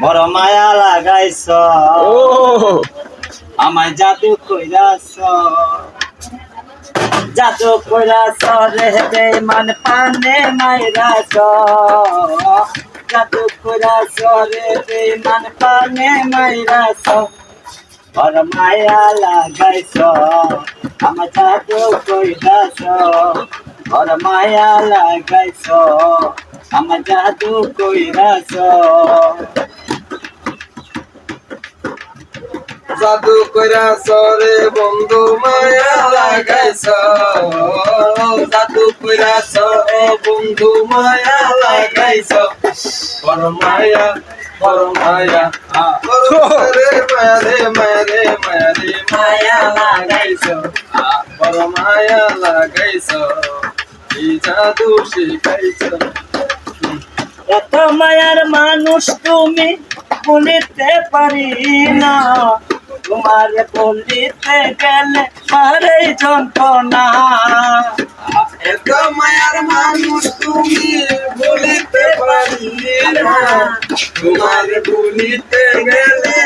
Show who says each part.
Speaker 1: বড় মায়া লাগাইছ।
Speaker 2: ও।
Speaker 1: আমায় জাদু কইরাছ। জাদু কইরাছ রে বেমান পানে মাইরাছ। জাদু কইরাছ রে বেমান পানে মাইরাছ। বড় মায়া লাগাইছ। আমার জাদু কইরাছ। বড় মায়া লাগাইছ আমার জাদু কইরাছ
Speaker 2: জাদু কইরা সরে বন্ধু মায়া লাগাইছ জাদু কইরা সরে বন্ধু মায়া লাগাইছ বড় মায়া বড় মায়া রে মায়া রে মায়া রে মায়া রে মায়া লাগাইছ বড় মায়া লাগাইছ
Speaker 1: এত মায়ার মানুষ তুমি বলিতে পারি না। তোমার বলিতে গেলে মারে যন্ত্রণা।
Speaker 2: এত মায়ার মানুষ তুমি বলিতে পারি না। তোমার বলিতে গেলে